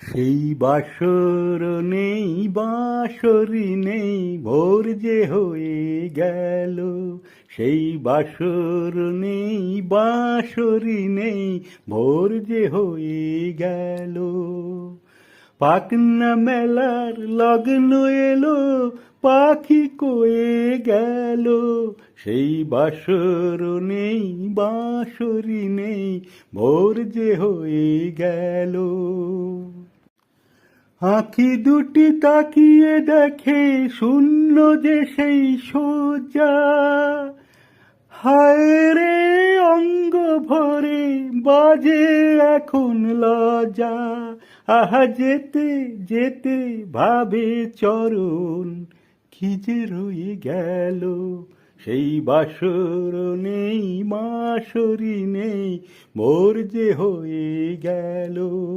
সেই বাসর নেই বাঁশরি নেই, ভোর যে হয়ে গেল। সেই বাসর নেই বাঁশরি নেই, ভোর যে হয়ে গেল। পাকনা মেলার লগ্ন এলো, পাখি কয়ে গেল। সেই বাসর নেই বাঁশরি নেই, ভোর যে হয়ে গেল। আঁখি দুটি তাকিয়ে দেখে শূন্য যে সেই সোজা। হায় রে, অঙ্গ ভরে বাজে এখন লজা। আহা, যেতে যেতে ভাবে চরণ, কি যে রয়ে গেল। সেই বাসর নেই মাসরি নেই, মোর যে হয়ে গেল।